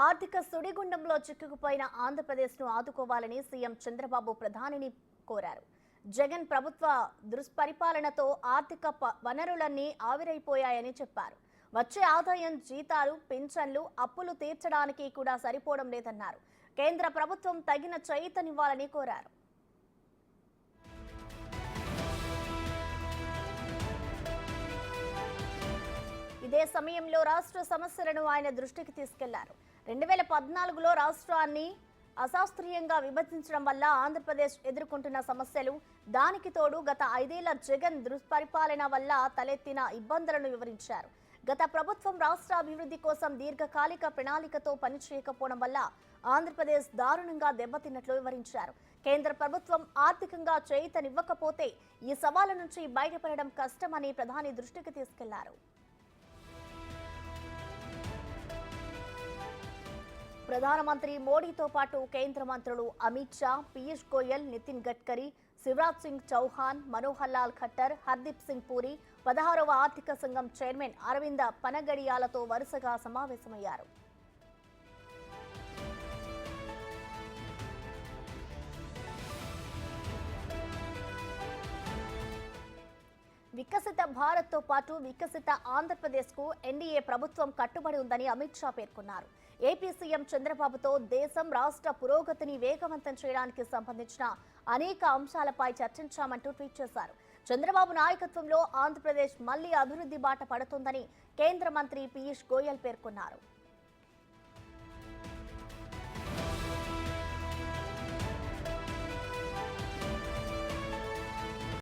ఆర్థిక సుడిగుండంలో చిక్కుకుపోయిన ఆంధ్రప్రదేశ్ను ఆదుకోవాలని సీఎం చంద్రబాబు ప్రధానిని కోరారు. జగన్ ప్రభుత్వ దుష్పరిపాలనతో ఆర్థిక ప- వనరులన్నీ ఆవిరైపోయాయని చెప్పారు. వచ్చే ఆదాయం జీతాలు పింఛన్లు అప్పులు తీర్చడానికి కూడా సరిపోవడం లేదన్నారు. కేంద్ర ప్రభుత్వం తగిన చేయితనివ్వాలని కోరారు. ఇదే సమయంలో రాష్ట్ర సమస్యలను ఆయన దృష్టికి తీసుకెళ్ళారు. రెండు వేల పద్నాలుగులో రాష్ట్రాన్ని అశాస్త్రీయంగా విభజించడం వల్ల ఆంధ్రప్రదేశ్ ఎదుర్కొంటున్న సమస్యలు దానికి తోడు గత ఐదేళ్ళ జగన్ దుష్పరిపాలన వల్ల తలెత్తిన ఇబ్బందులను వివరించారు. గత ప్రభుత్వం రాష్ట్ర అభివృద్ధి కోసం దీర్ఘకాలిక ప్రణాళికతో పనిచేయకపోవడం వల్ల ఆంధ్రప్రదేశ్ దారుణంగా దెబ్బతిన్నట్లు వివరించారు. కేంద్ర ప్రభుత్వం ఆర్థికంగా చేయితనివ్వకపోతే ఈ సవాలు నుంచి బయటపడడం కష్టమని ప్రధాని దృష్టికి తీసుకెళ్ళారు. ప్రధానమంత్రి మోడీతో పాటు కేంద్ర మంత్రులు అమిత్ షా పీయూష్ గోయల్ నితిన్ గడ్కరీ శివరాజ్ సింగ్ చౌహాన్ మనోహర్ లాల్ ఖట్టర్ హర్దీప్ సింగ్ పూరి పదహారవ ఆర్థిక సంఘం చైర్మన్ అరవింద పనగడియాలతో వరుసగా సమావేశమయ్యారు. వికసిత భారత్తో పాటు వికసిత ఆంధ్రప్రదేశ్కు ఎన్డీఏ ప్రభుత్వం కట్టుబడి ఉందని అమిత్ షా పేర్కొన్నారు. ఏపీ సీఎం చంద్రబాబుతో దేశం రాష్ట్ర పురోగతిని వేగవంతం చేయడానికి సంబంధించిన అనేక అంశాలపై చర్చించామంటూ ట్వీట్ చేశారు. చంద్రబాబు నాయకత్వంలో ఆంధ్రప్రదేశ్ మళ్ళీ అభివృద్ధి బాట పడుతుందని కేంద్ర మంత్రి పీయూష్ గోయల్ పేర్కొన్నారు.